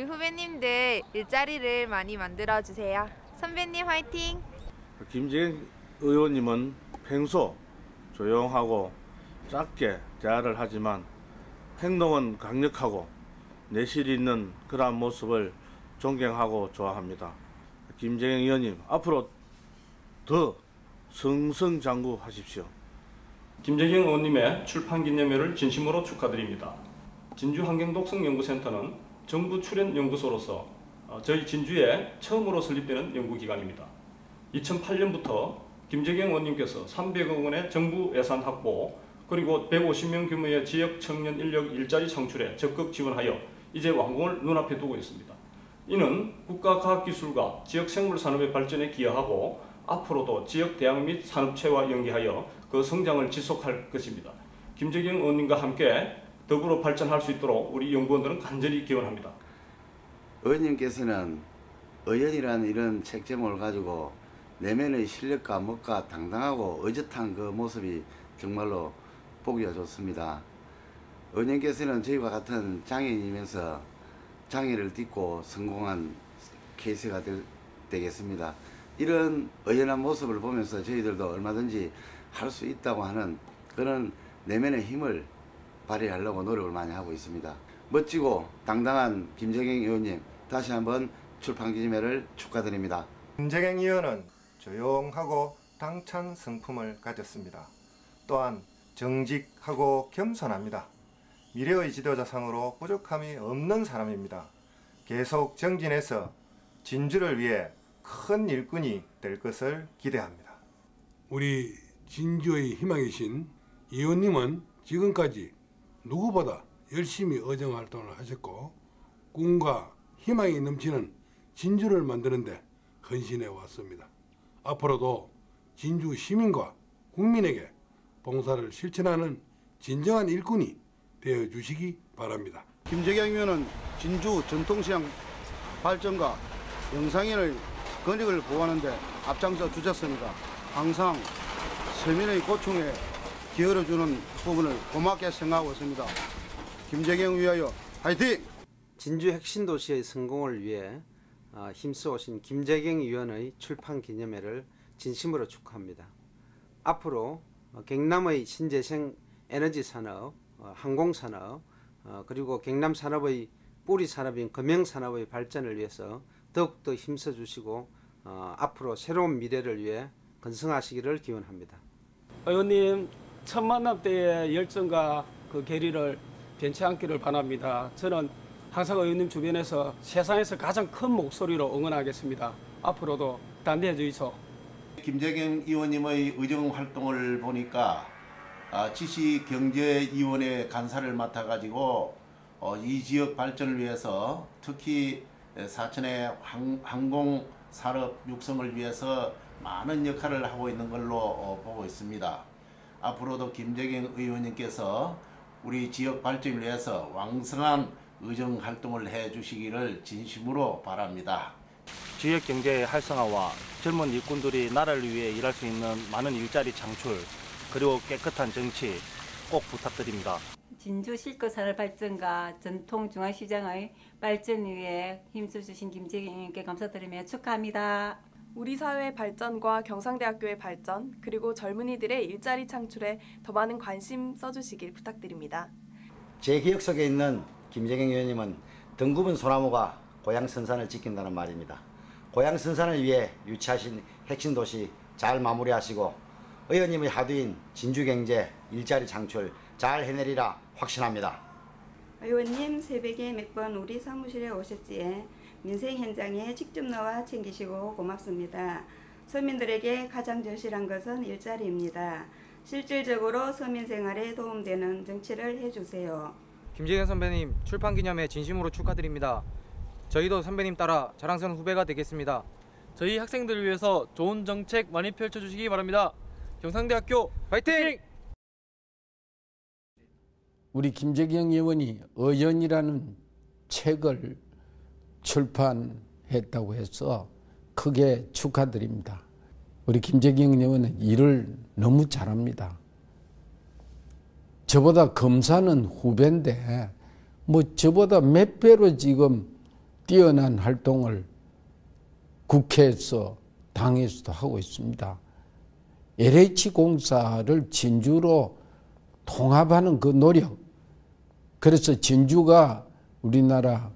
우리 후배님들 일자리를 많이 만들어 주세요. 선배님 화이팅! 김재경 의원님은 평소 조용하고 짧게 대화를 하지만 행동은 강력하고 내실 있는 그러한 모습을 존경하고 좋아합니다. 김재경 의원님 앞으로 더 승승장구하십시오. 김재경 의원님의 출판 기념회를 진심으로 축하드립니다. 진주 환경독성연구센터는 정부 출연 연구소로서 어, 저희 진주에 처음으로 설립되는 연구기관입니다. 2008년부터 김재경 의원님께서 300억 원의 정부 예산 확보 그리고 150명 규모의 지역 청년 인력 일자리 창출에 적극 지원하여 이제 완공을 눈앞에 두고 있습니다. 이는 국가과학기술과 지역 생물산업의 발전에 기여하고 앞으로도 지역 대학 및 산업체와 연계하여 그 성장을 지속할 것입니다. 김재경 의원님과 함께 더불어 발전할 수 있도록 우리 연구원들은 간절히 기원합니다. 의원님께서는 의원이라는 이런 책점을 가지고 내면의 실력과 멋과 당당하고 의젓한 그 모습이 정말로 보기가 좋습니다. 의원님께서는 저희와 같은 장애인이면서 장애를 딛고 성공한 케이스가 될, 되겠습니다. 이런 의연한 모습을 보면서 저희들도 얼마든지 할 수 있다고 하는 그런 내면의 힘을 발휘하려고 노력을 많이 하고 있습니다. 멋지고 당당한 김정경 의원님 다시 한번 출판 기념회를 축하드립니다. 김재경 의원은 조용하고 당찬 성품을 가졌습니다. 또한 정직하고 겸손합니다. 미래의 지도자상으로 부족함이 없는 사람입니다. 계속 정진해서 진주를 위해 큰 일꾼이 될 것을 기대합니다. 우리 진주의 희망이신 의원님은 지금까지 누구보다 열심히 의정 활동을 하셨고 꿈과 희망이 넘치는 진주를 만드는데 헌신해 왔습니다. 앞으로도 진주 시민과 국민에게 봉사를 실천하는 진정한 일꾼이 되어 주시기 바랍니다. 김재경 의원은 진주 전통시장 발전과 영상인의 권익을 보호하는 데 앞장서 주셨습니다. 항상 서민의 고충에 기울여주는 부분을 고맙게 생각하고 있습니다. 김재경 위하여 화이팅! 진주 핵심 도시의 성공을 위해 어, 힘써 오신 김재경 의원의 출판 기념회를 진심으로 축하합니다. 앞으로 어, 경남의 신재생 에너지 산업, 어, 항공 산업, 그리고 경남 산업의 뿌리 산업인 금형 산업의 발전을 위해서 더욱더 힘써 주시고 앞으로 새로운 미래를 위해 건승하시기를 기원합니다. 의원님 첫 만남 때의 열정과 그 계리를 변치 않기를 바랍니다. 저는 항상 의원님 주변에서 세상에서 가장 큰 목소리로 응원하겠습니다. 앞으로도 담대해 주이소. 김재경 의원님의 의정 활동을 보니까 아, 지시경제위원회 간사를 맡아가지고 어, 이 지역 발전을 위해서 특히 사천의 항공 산업 육성을 위해서 많은 역할을 하고 있는 걸로 어, 보고 있습니다. 앞으로도 김재경 의원님께서 우리 지역 발전을 위해서 왕성한 의정 활동을 해 주시기를 진심으로 바랍니다. 지역 경제의 활성화와 젊은 일꾼들이 나라를 위해 일할 수 있는 많은 일자리 창출 그리고 깨끗한 정치 꼭 부탁드립니다. 진주 실거 산업 발전과 전통 중앙시장의 발전 위해 힘써 주신 김재경 님께 감사드리며 축하합니다. 우리 사회의 발전과 경상대학교의 발전 그리고 젊은이들의 일자리 창출에 더 많은 관심 써주시길 부탁드립니다. 제 기억 속에 있는 김재경 의원님은 등굽은 소나무가 고향 선산을 지킨다는 말입니다. 고향 선산을 위해 유치하신 핵심 도시 잘 마무리하시고 의원님의 하두인 진주경제 일자리 창출 잘 해내리라 확신합니다. 의원님 새벽에 몇 번 우리 사무실에 오셨지에 민생 현장에 직접 나와 챙기시고 고맙습니다. 서민들에게 가장 절실한 것은 일자리입니다. 실질적으로 서민 생활에 도움되는 정치를 해주세요. 김재현 선배님 출판 기념회 진심으로 축하드립니다. 저희도 선배님 따라 자랑스러운 후배가 되겠습니다. 저희 학생들을 위해서 좋은 정책 많이 펼쳐주시기 바랍니다. 경상대학교 파이팅! 우리 김재경 의원이 의연이라는 책을 출판했다고 해서 크게 축하드립니다. 우리 김재경 의원은 일을 너무 잘합니다. 저보다 검사는 후배인데 뭐 저보다 몇 배로 지금 뛰어난 활동을 국회에서 당에서도 하고 있습니다. LH 공사를 진주로 통합하는 그 노력. 그래서 진주가 우리나라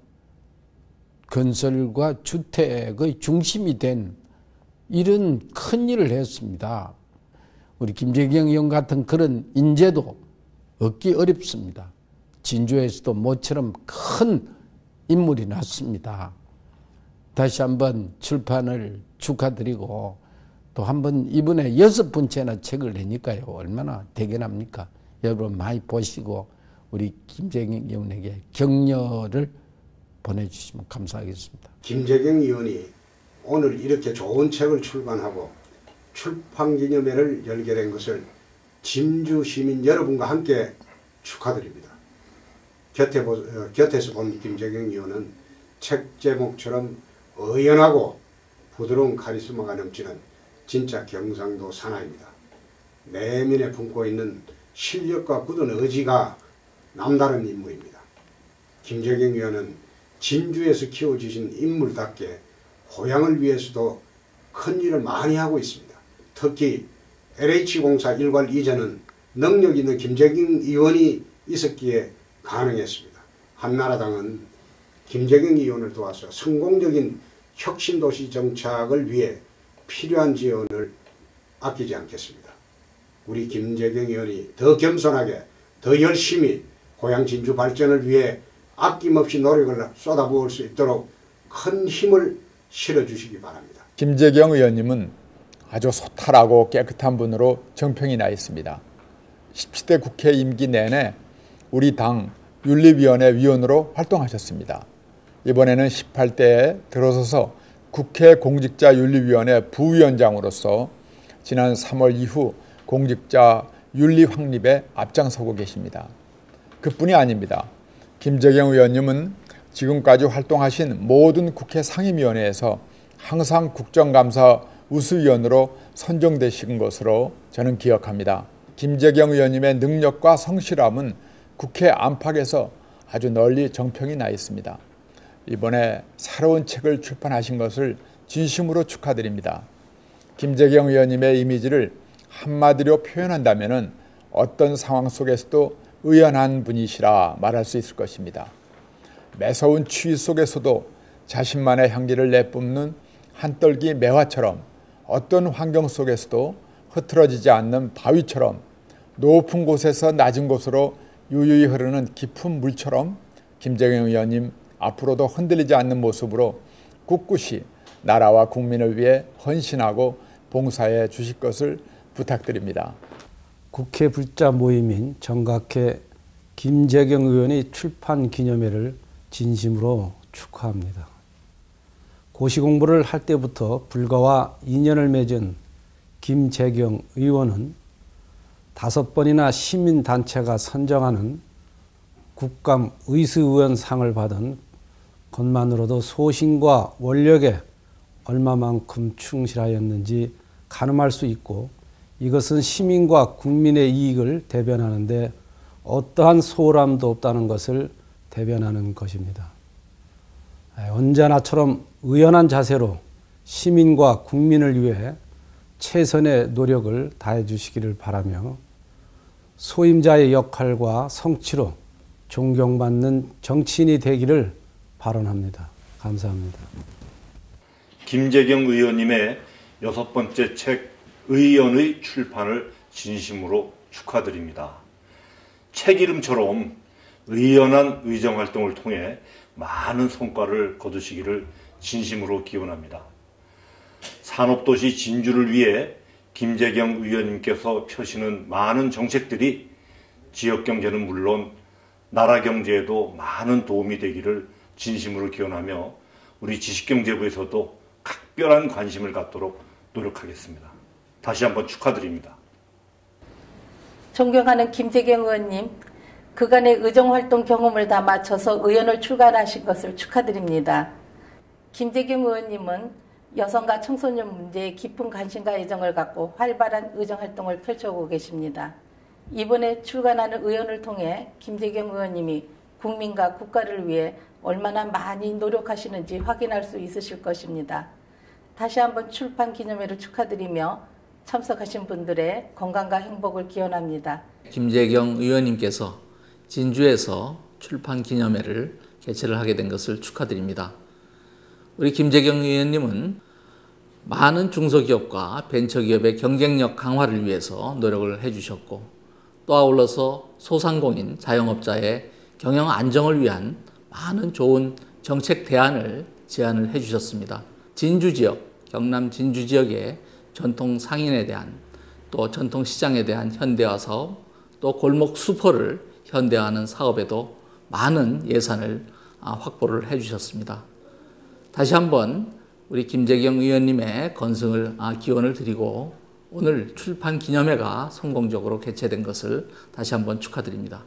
건설과 주택의 중심이 된 이런 큰 일을 했습니다. 우리 김재경 의원 같은 그런 인재도 얻기 어렵습니다. 진주에서도 모처럼 큰 인물이 났습니다. 다시 한번 출판을 축하드리고 또 한번 이번에 여섯 번째나 책을 내니까요. 얼마나 대견합니까? 여러분 많이 보시고 우리 김재경 의원에게 격려를 보내주시면 감사하겠습니다. 김재경 의원이 오늘 이렇게 좋은 책을 출간하고 출판기념회를 열게 된 것을 진주 시민 여러분과 함께 축하드립니다. 곁에 보, 어, 곁에서 본 김재경 의원은 책 제목처럼 의연하고 부드러운 카리스마가 넘치는 진짜 경상도 사나입니다. 내면에 품고 있는 실력과 굳은 의지가 남다른 인물입니다. 김재경 의원은 진주에서 키워주신 인물답게 고향을 위해서도 큰 일을 많이 하고 있습니다. 특히 LH공사 일괄 이전은 능력 있는 김재경 의원이 있었기에 가능했습니다. 한나라당은 김재경 의원을 도와서 성공적인 혁신도시 정착을 위해 필요한 지원을 아끼지 않겠습니다. 우리 김재경 의원이 더 겸손하게 더 열심히 고향 진주 발전을 위해 아낌없이 노력을 쏟아부을 수 있도록 큰 힘을 실어주시기 바랍니다. 김재경 의원님은 아주 소탈하고 깨끗한 분으로 정평이 나 있습니다. 17대 국회 임기 내내 우리 당 윤리위원회 위원으로 활동하셨습니다. 이번에는 18대에 들어서서 국회 공직자윤리위원회 부위원장으로서 지난 3월 이후 공직자 윤리 확립에 앞장서고 계십니다. 그뿐이 아닙니다. 김재경 의원님은 지금까지 활동하신 모든 국회 상임위원회에서 항상 국정감사 우수위원으로 선정되신 것으로 저는 기억합니다. 김재경 의원님의 능력과 성실함은 국회 안팎에서 아주 널리 정평이 나 있습니다. 이번에 새로운 책을 출판하신 것을 진심으로 축하드립니다. 김재경 의원님의 이미지를 한마디로 표현한다면 어떤 상황 속에서도 의연한 분이시라 말할 수 있을 것입니다. 매서운 추위 속에서도 자신만의 향기를 내뿜는 한떨기 매화처럼 어떤 환경 속에서도 흐트러지지 않는 바위처럼 높은 곳에서 낮은 곳으로 유유히 흐르는 깊은 물처럼 김정영 의원님 앞으로도 흔들리지 않는 모습으로 꿋꿋이 나라와 국민을 위해 헌신하고 봉사해 주실 것을 부탁드립니다. 국회 불자 모임인 정각회 김재경 의원의 출판 기념회를 진심으로 축하합니다. 고시 공부를 할 때부터 불가와 인연을 맺은 김재경 의원은 다섯 번이나 시민단체가 선정하는 국감 의수의원상을 받은 것만으로도 소신과 원력에 얼마만큼 충실하였는지 가늠할 수 있고 이것은 시민과 국민의 이익을 대변하는데 어떠한 소홀함도 없다는 것을 대변하는 것입니다. 언제나처럼 의연한 자세로 시민과 국민을 위해 최선의 노력을 다해 주시기를 바라며 소임자의 역할과 성취로 존경받는 정치인이 되기를 발언합니다. 감사합니다. 김재경 의원님의 여섯 번째 책 의연의 출판을 진심으로 축하드립니다. 책 이름처럼 의연한 의정 활동을 통해 많은 성과를 거두시기를 진심으로 기원합니다. 산업도시 진주를 위해 김재경 의원님께서 펴시는 많은 정책들이 지역 경제는 물론 나라 경제에도 많은 도움이 되기를 진심으로 기원하며 우리 지식경제부에서도 각별한 관심을 갖도록 노력하겠습니다. 다시 한번 축하드립니다. 존경하는 김재경 의원님, 그간의 의정활동 경험을 다 맞춰서 의원을 출간하신 것을 축하드립니다. 김재경 의원님은 여성과 청소년 문제에 깊은 관심과 애정을 갖고 활발한 의정활동을 펼쳐오고 계십니다. 이번에 출간하는 의원을 통해 김재경 의원님이 국민과 국가를 위해 얼마나 많이 노력하시는지 확인할 수 있으실 것입니다. 다시 한번 출판 기념회를 축하드리며 참석하신 분들의 건강과 행복을 기원합니다. 김재경 의원님께서 진주에서 출판 기념회를 개최를 하게 된 것을 축하드립니다. 우리 김재경 의원님은 많은 중소기업과 벤처기업의 경쟁력 강화를 위해서 노력을 해주셨고 또 아울러서 소상공인 자영업자의 경영 안정을 위한 많은 좋은 정책 대안을 제안을 해주셨습니다. 진주 지역, 경남 진주 지역의 전통 상인에 대한 또 전통 시장에 대한 현대화 사업, 또 골목 수포를 현대화하는 사업에도 많은 예산을 확보를 해 주셨습니다. 다시 한번 우리 김재경 의원님의 건승을 기원을 드리고 오늘 출판 기념회가 성공적으로 개최된 것을 다시 한번 축하드립니다.